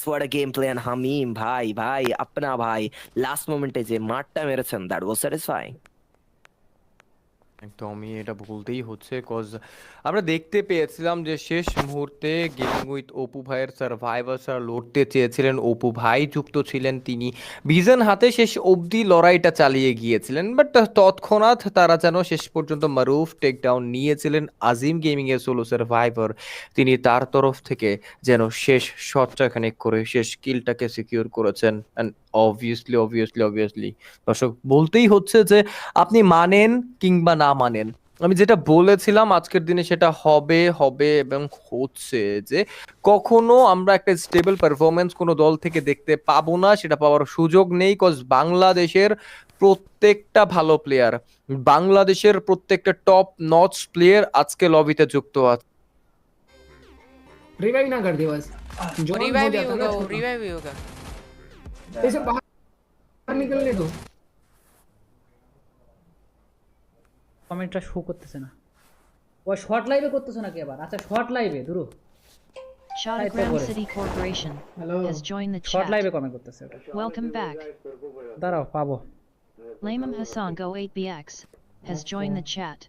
What a gameplay and হামিম ভাই ভাই আপনা ভাই লাস্ট মোমেন্টে যে মারটা মেরেছেন দ্যাট ওয়াজ স্যাটিসফাইং একদমই এটা বলতেই হচ্ছে কজ আমরা দেখতে পেয়েছিলাম যে শেষ মুহূর্তে গেমিং উইথ অপু ভাইয়ের সার্ভাইভার স্যার লড়তে চেয়েছিলেন। অপু ভাই যুক্ত ছিলেন তিনি। ভিজন হাতে শেষ অবধি লড়াইটা চালিয়ে গিয়েছিলেন বাট তৎক্ষণাৎ তারা যেন শেষ পর্যন্ত মারুফ টেকডাউন নিয়েছিলেন আজিম গেমিং এর সোলো সার্ভাইভার তিনি তার তরফ থেকে যেন শেষ শটটা এখানে করে, শেষ কিলটাকে সিকিউর করেছেন। অ্যান্ড অবভিয়াসলি অবভিয়াসলি অবভিয়াসলি দর্শক বলতেই হচ্ছে যে আপনি মানেন কিংবা না মানেন। আমি যেটা বলেছিলাম আজকের দিনে সেটা হবে হবে এবং হচ্ছে যে কখনো আমরা একটা স্টেবল পারফরমেন্স কোনো দল থেকে দেখতে পাবো না সেটা পাওয়ার সুযোগ নেই কজ বাংলাদেশের প্রত্যেকটা ভালো প্লেয়ার বাংলাদেশের প্রত্যেকটা টপ নচ প্লেয়ার আজকে লবিতে যুক্ত আছে। রিভাইভ না কর দিবস রিভাইভ হোগা রিভাইভ হোগা इसे बाहर निकलने दो কমেন্টটা শো করতেছে না ও শর্ট লাইভে করতেছে নাকি আবার আচ্ছা শর্ট লাইভে দুরু Shottogram Right, City Corporation hello has joined the short লাইভে chat. কমেন্ট করতেছে ওটা Welcome back. দাঁড়াও পাবো Lamam Hassan Go 8BX has joined the chat.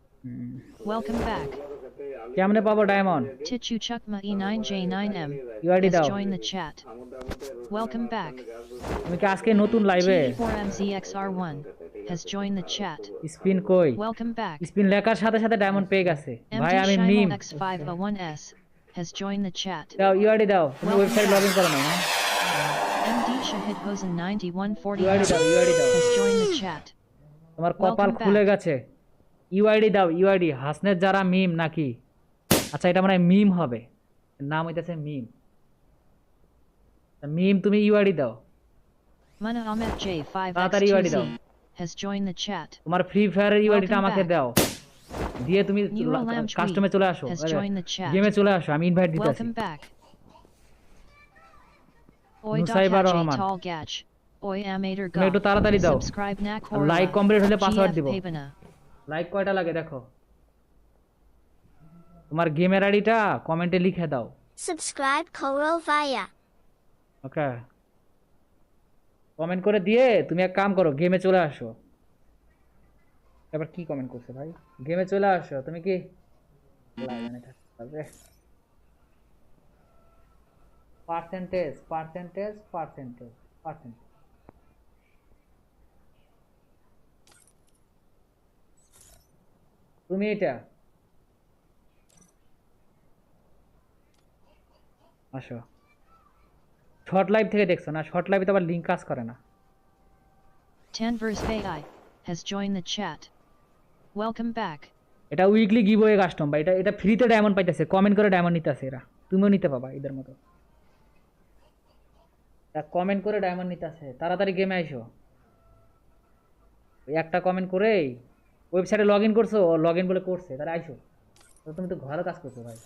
Welcome back. কেমনে পাবো diamond Tichu Chukma E E9J9M You already has down. joined the chat. Welcome back. তুমি কি আজকে নতুন লাইভে T4MZXR1 has joined the chat. Spin কই Welcome back. স্পিন লেখার সাথে সাথে ডায়মন্ড পেয়ে গেছে ভাই আমি Mim X501S has joined the chat. দাও ইউআইডি দাও তুমি ওয়েবসাইট লগ ইন করো না হ্যাঁ? MD Shahid Hosen ইউআইডি দাও ইউআইডি দাও 9140 has joined the chat. তোমার কপাল খুলে গেছে ইউআইডি দাও ইউআইডি হাসনের যারা মিম নাকি আচ্ছা এটা মানে মিম হবে। নাম হইতেছে মিম মিম তুমি ইউআরডি দাও। মানে আমার জে 5 ইউআরডি দাও। has joined the chat তোমার ফ্রি ফায়ারের ইউআরডি আমাকে দাও। দিয়ে তুমি কাস্টমে চলে আসো। গেমে চলে আসো আমি ইনভাইট দিতেছি। ওয়েলকাম ব্যাক একটু তাড়াতাড়ি দাও। লাইক কমপ্লিট হলে পাসওয়ার্ড দিব। লাইক কয়টা লাগে দেখো। তোমার গেমের আইডিটা কমেন্টে লিখে দাও। Subscribe Koro Vaya. Okay comment করে দিয়ে তুমি এক কাম করো গেমে চলে আসো। এবার কি কমেন্ট করছে ভাই? গেমে চলে আসো তুমি কি? পার্সেন্টেজ পার্সেন্টেজ পার্সেন্টেজ পার্সেন্টেজ তুমি এটা আসো। শর্ট লাইভ থেকে দেখছ না? শর্ট লাইভে তো আবার লিঙ্ক কাজ করে না। Tanvers Bay has joined the chat. Welcome back. এটা উইকলি গিভ ওয়ে কাস্টম বা এটা এটা ফ্রিতে ডায়মন্ড পাইতেছে। কমেন্ট করে ডায়মন্ড নিতেছে এরা। তুমিও নিতে পাবা এদের মতো। কমেন্ট করে ডায়মন্ড নিতেছে। তাড়াতাড়ি গেমে আইসো। ওই একটা কমেন্ট করেই। ওয়েবসাইটে লগ ইন করছ? লগ ইন বলে করছে। তাহলে আইসো। তুমি তো ভালো কাজ করছ ভাই।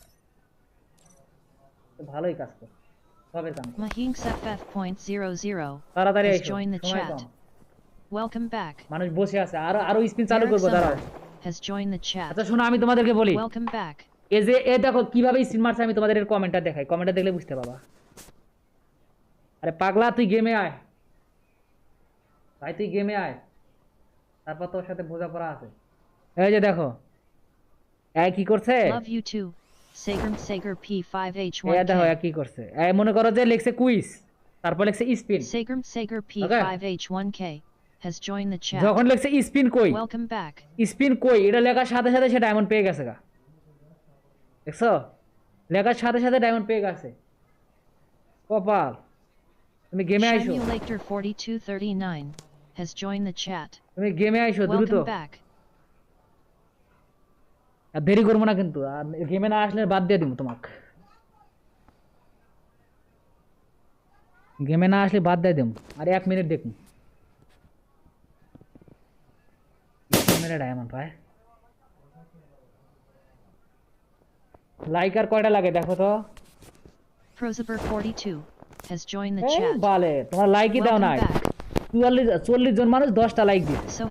তো ভালোই কাজ করছ সবের কাম। Mahinks FF.00 তাড়াতাড়ি has আইসো joined the সময় chat. কম। Welcome back. মানুষ বসে আছে আরও আরও স্পিন চালু করব দাঁড়াও has joined the chat. আচ্ছা শোনো আমি তোমাদেরকে বলি Welcome back. এই যে এ দেখো কীভাবে স্পিন মারছে আমি তোমাদের এর কমেন্টটা দেখাই কমেন্টটা দেখলে বুঝতে পাবা আরে পাগলা তুই গেমে আয় ভাই তুই গেমে আয় তারপর তোর সাথে বোঝাপড়া আছে এই যে দেখো এই কি করছে Love you Sager এই দেখো কি করছে? এই মনে করো যে লিখছে কুইজ তারপর লিখছে spin Sager Sager P5H1K has joined the chat. যখন লিখছে স্পিন কই. স্পিন কই? এটা লেখার সাথে সাথে সে ডায়মন্ড পেয়ে গেছে গা। দেখছ? লেখার সাথে সাথে ডায়মন্ড পেয়ে গেছে। কপাল। তুমি গেমে 4239 has joined the chat. তুমি গেমে আইসো দ্রুত. আর দেরি করব না কিন্তু আর গেমে না আসলে বাদ দিয়ে দিব তোমাকে। গেমে না আসলে বাদ দিয়ে দিব আর এক মিনিট দেখুন। মেরে ডায়মন্ড ভাই। লাইক আর কয়টা লাগে দেখো তো? Prozaber 42 has joined the chat. বালে তোমার লাইকই দাও back. চুয়াল্লিশ চল্লিশ জন মানুষ দশটা লাইক দিছে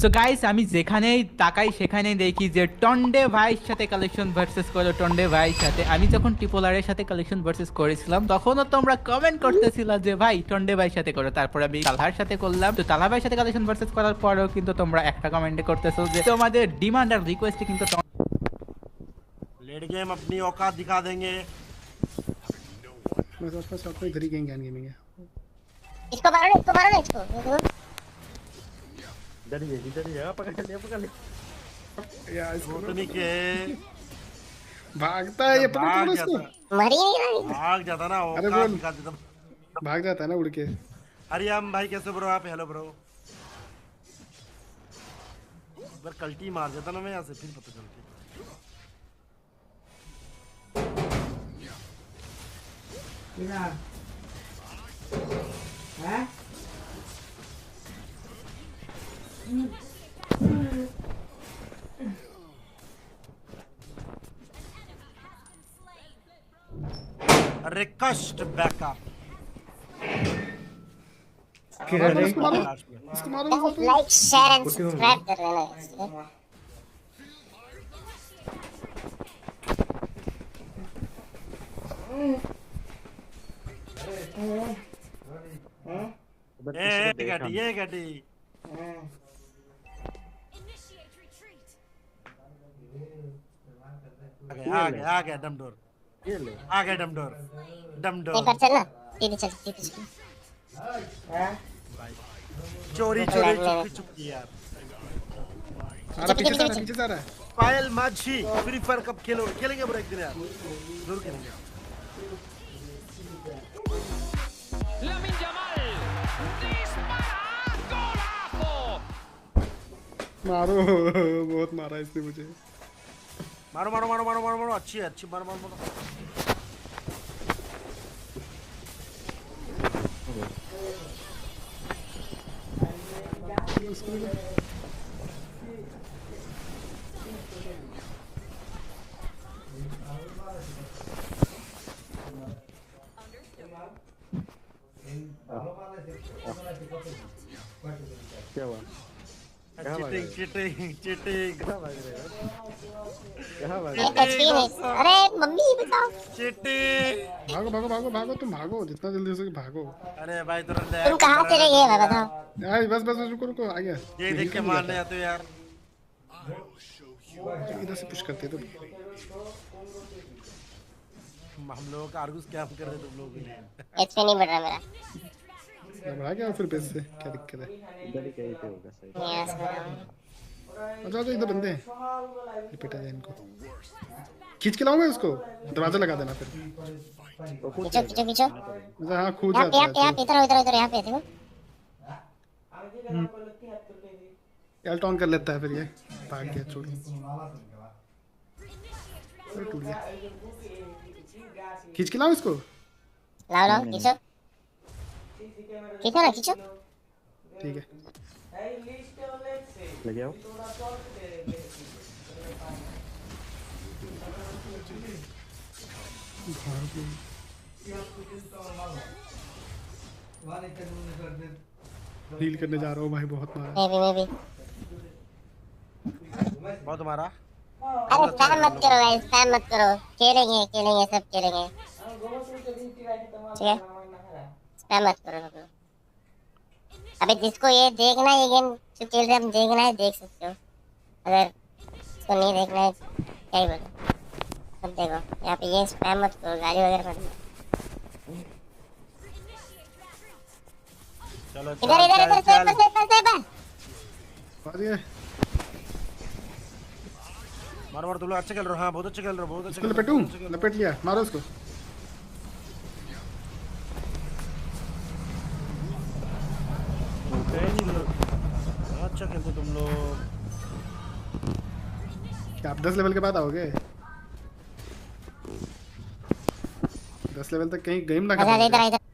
সো গাইস আমি যেখানেই তাকাই সেখানেই দেখি যে টন্ডে ভাইয়ের সাথে কালেকশন ভার্সেস করো টন্ডে ভাইয়ের সাথে আমি যখন টিপোলারের সাথে কালেকশন ভার্সেস করেছিলাম তখনও তোমরা কমেন্ট করতেছিল যে ভাই টন্ডে ভাইয়ের সাথে করো তারপর আমি তালহার সাথে করলাম তো তালহা ভাইয়ের সাথে কালেকশন ভার্সেস করার পরেও কিন্তু তোমরা একটা কমেন্টে করতেছো যে তোমাদের ডিমান্ড আর রিকোয়েস্টে কিন্তু लेट गेम अपनी औकात दिखा देंगे मैं तो पास आपको इधर ही गेम ज्ञान गेमिंग है इसको मारो ना इसको इधर ही इधर ही है पकड़ लिया पकड़ लिया या इसको नहीं के भागता है ये पकड़ लो इसको मरी नहीं भाग जाता ना वो अरे बोल भाग जाता है ना उड़ के अरे हम भाई कैसे ब्रो आप हेलो ब्रो पर कल्टी मार जाता ना मैं यहाँ से फिर पता चलता है Yeah. हैं रिक्वेस्ट बैकअप इसको मारो इसको मारो इसको मारो लाइक शेयर एंड सब्सक्राइब कर लेना इसको ए गड्डी ये गड्डी आ गया आ गया डमडोर ये ले। आ गया डमडोर डमडोर एक बार चल ना? तेरे चल तेरे चल। हाँ? चोरी चोरी चुपकी चुपकी यार। सारा पीछे सारा पीछे सारा। पायल माझी फ्री फायर कब खेलो खेलेंगे ब्रेक दिन यार। ज़रूर खेलेंगे। लमिन जमाल मारो बहुत मारा इसने मुझे। मारो मारो मारो मारो मारो मारो अच्छी है अच्छी मारो मारो मारो चीटिंग चीटिंग चीटिंग अरे मम्मी बताओ चीटिंग भागो भागो भागो भागो तुम भागो जितना जल्दी हो सके भागो। अरे भाई तुरंत तुम कहाँ से रही है बताओ यार बस बस बस रुको रुको आ गया ये देख के मारने आते हो यार। इधर से पुश करते तो हम लोगों का आर्गुस क्या कर रहे तुम लोगों एचपी नहीं बढ़ रहा मेरा। बढ़ा गया फिर बेस से क्या दिक्कत है यस अच्छा तो इधर बंदे हैं रिपीट जाए इनको खींच के लाऊँगा इसको दरवाज़ा लगा देना फिर खींचो खींचो खींचो हाँ कूद यहाँ पे यहाँ पे यहाँ पे इधर इधर इधर यहाँ पे देखो एल्ट ऑन कर लेता है फिर ये भाग गया छोड़ अरे टूट गया खींच के लाऊं इसको लाओ लाओ खींचो खींचो ना खींचो ठीक है। हील करने जा रहा हूँ भाई बहुत मारा। मैं भी मैं भी बहुत मारा। अरे स्पैम मत करो गाइस स्पैम मत करो। खेलेंगे खेलेंगे सब खेलेंगे। ठीक है? मत करो सब अबे जिसको ये देखना है ये गेम जो खेल रहे हम देखना है देख सकते हो। अगर इसको नहीं देखना है क्या ही बोलो। सब देखो यहाँ पे ये स्पैम मत करो गाली वगैरह मत। चलो इधर इधर इधर सेफ़ सेफ़ सेफ़ मार गया मारो मारो तुम लोग अच्छा खेल रहे हो। हाँ बहुत अच्छा खेल रहे हो बहुत अच्छा लपेटूं? अच्छा लपेट लिया मारो उसको हो। को तुम लोग क्या आप दस लेवल के बाद आओगे दस लेवल तक कहीं गेम ना अच्छा इधर इधर